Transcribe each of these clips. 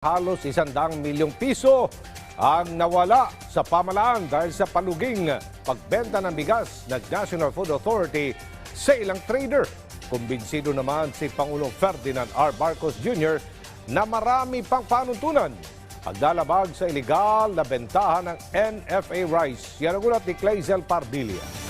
Halos isandang milyong piso ang nawala sa pamalaan dahil sa paluging pagbenta ng bigas ng National Food Authority sa ilang trader. Kumbinsido naman si Pangulong Ferdinand R. Marcos Jr. na marami pang panuntunan paglalabag sa iligal na bentahan ng NFA rice. Yan ang ulat ni Clazel Pardilia.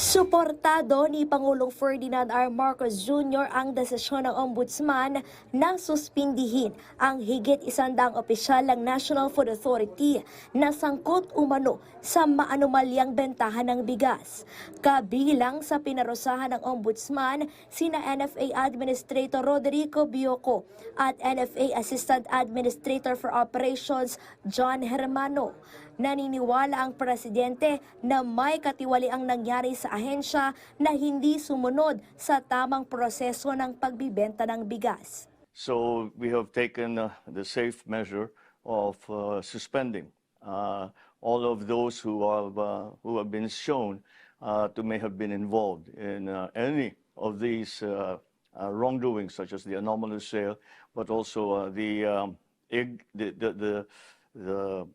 Suportado ni Pangulong Ferdinand R. Marcos Jr. ang desisyon ng Ombudsman na suspindihin ang higit isandang opisyal ng National Food Authority na sangkot umano sa maanumalyang bentahan ng bigas. Kabilang sa pinarusahan ng Ombudsman, sina NFA Administrator Roderico Bioco at NFA Assistant Administrator for Operations John Hermano. Naniniwala ang presidente na may katiwali ang nangyari sa ahensya na hindi sumunod sa tamang proseso ng pagbibenta ng bigas. So we have taken uh, the safe measure of uh, suspending uh, all of those who have uh, who have been shown uh, to may have been involved in uh, any of these uh, uh, wrongdoings, such as the anomalous sale, but also uh, the, um, the the the the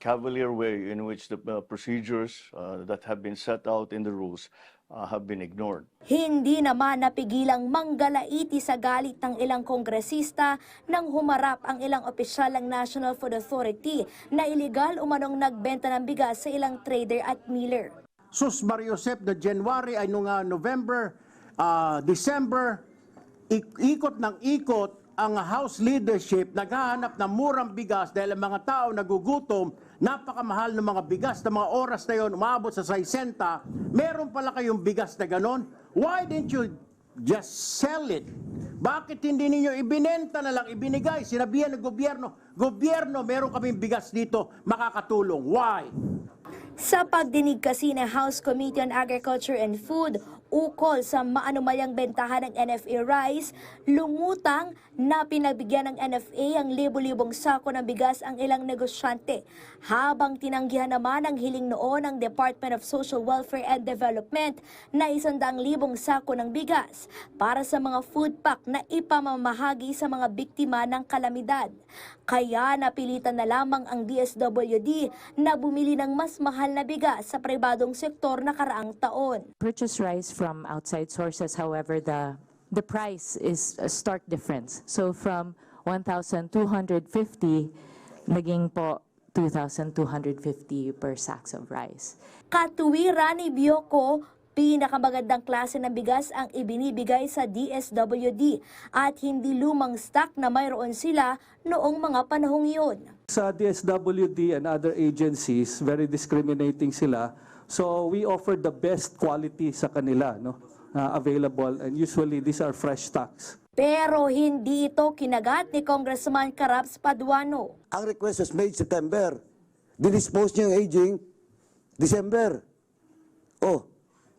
cavalier way in which the uh, procedures uh, that have been set out in the rules uh, have been ignored. Hindi naman napigilang manggalaiti sa galit ng ilang kongresista nang humarap ang ilang opisyal ng National Food Authority na iligal umanong nagbenta ng bigas sa ilang trader at miller. Sus Mario Josep na January ay nung ah, November, ah, December, ik- ikot ng ikot ang House leadership naghahanap ng murang bigas dahil ang mga tao nagugutom, napakamahal ng mga bigas na mga oras na yon umabot sa 60, meron pala kayong bigas na ganon. Why didn't you just sell it? Bakit hindi ninyo ibinenta na lang, ibinigay, sinabihan ng gobyerno, gobyerno, meron kaming bigas dito, makakatulong. Why? Sa pagdinig kasi ng House Committee on Agriculture and Food ukol sa maanumalyang bentahan ng NFA rice, lumutang na pinagbigyan ng NFA ang libo-libong sako ng bigas ang ilang negosyante, habang tinanggihan naman ang hiling noon ng Department of Social Welfare and Development na isandang libong sako ng bigas para sa mga food pack na ipamamahagi sa mga biktima ng kalamidad. Kaya napilitan na lamang ang DSWD na bumili ng mas mahal na bigas sa pribadong sektor na karaang taon. purchase rice from outside sources. However, the the price is a stark difference. So from 1,250 naging po 2,250 per sacks of rice. Katuwiran ni Bioko, pinakamagandang klase ng bigas ang ibinibigay sa DSWD at hindi lumang stock na mayroon sila noong mga panahong iyon. Sa DSWD and other agencies, very discriminating sila. So we offer the best quality sa kanila no, na available and usually these are fresh stocks. Pero hindi ito kinagat ni Congressman Caraps Paduano. Ang request was made September. Dinispose niya yung aging December. Oh,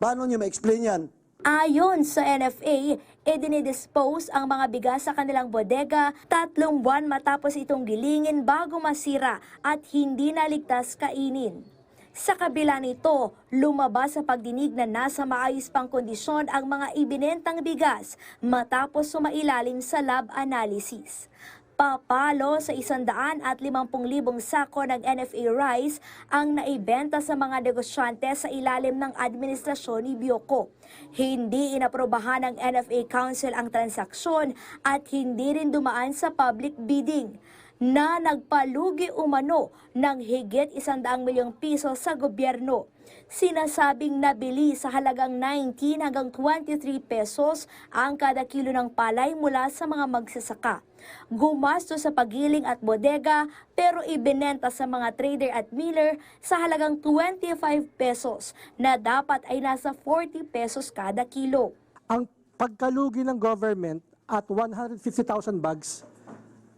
paano niyo ma-explain yan? Ayon sa NFA, idinidispose ang mga bigas sa kanilang bodega tatlong buwan matapos itong gilingin bago masira at hindi naligtas kainin. Sa kabila nito, lumabas sa pagdinig na nasa maayos pang kondisyon ang mga ibinentang bigas matapos sumailalim sa lab analysis. Papalo sa isandaan at limampung libong sako ng NFA rice ang naibenta sa mga negosyante sa ilalim ng administrasyon ni Bioko. Hindi inaprobahan ng NFA Council ang transaksyon at hindi rin dumaan sa public bidding na nagpalugi umano ng higit isandaang milyong piso sa gobyerno. Sinasabing nabili sa halagang 19 hanggang 23 pesos ang kada kilo ng palay mula sa mga magsasaka. Gumasto sa pagiling at bodega pero ibinenta sa mga trader at miller sa halagang 25 pesos na dapat ay nasa 40 pesos kada kilo. ang pagkalugi ng government at 150,000 bags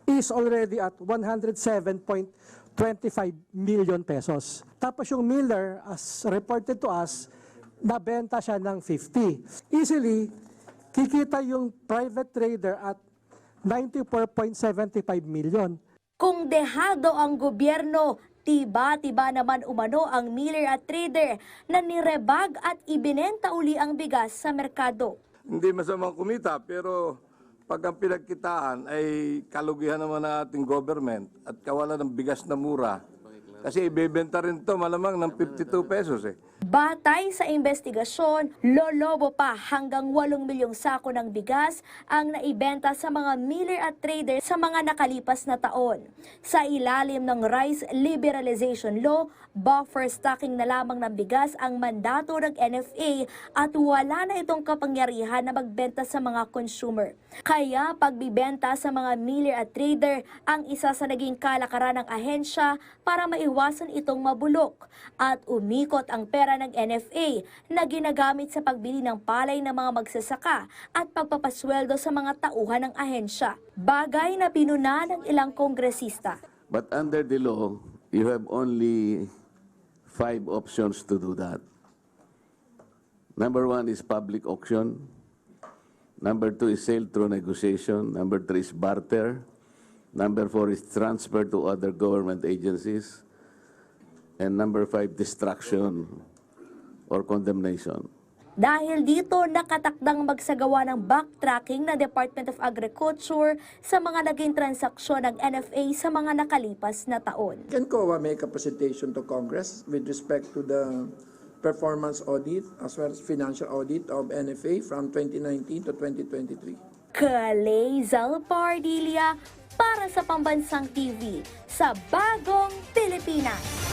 is already at 107.25 million pesos. Tapos yung Miller, as reported to us, nabenta siya ng 50. Easily, kikita yung private trader at 94.75 million. Kung dehado ang gobyerno, tiba-tiba naman umano ang miller at trader na nirebag at ibinenta uli ang bigas sa merkado. hindi masamang kumita pero pag ang pinagkitaan ay kalugihan naman ng ating government at kawalan ng bigas na mura, kasi ibebenta rin to malamang ng 52 pesos eh. Batay sa investigasyon, lolobo pa hanggang 8 milyong sako ng bigas ang naibenta sa mga miller at trader sa mga nakalipas na taon. Sa ilalim ng Rice Liberalization Law, buffer stocking na lamang ng bigas ang mandato ng NFA at wala na itong kapangyarihan na magbenta sa mga consumer. Kaya pagbibenta sa mga miller at trader ang isa sa naging kalakaran ng ahensya para maiwasan itong mabulok at umikot ang pera ng NFA na ginagamit sa pagbili ng palay ng mga magsasaka at pagpapasweldo sa mga tauhan ng ahensya. Bagay na pinuna ng ilang kongresista. But under the law, you have only five options to do that. Number one is public auction. Number two is sale through negotiation. Number three is barter. Number four is transfer to other government agencies. And number five, destruction or condemnation. Dahil dito, nakatakdang magsagawa ng backtracking na Department of Agriculture sa mga naging transaksyon ng NFA sa mga nakalipas na taon. Can COA make a presentation to Congress with respect to the performance audit as well as financial audit of NFA from 2019 to 2023? Kalay Zalpardilia para sa Pambansang TV sa Bagong Pilipinas.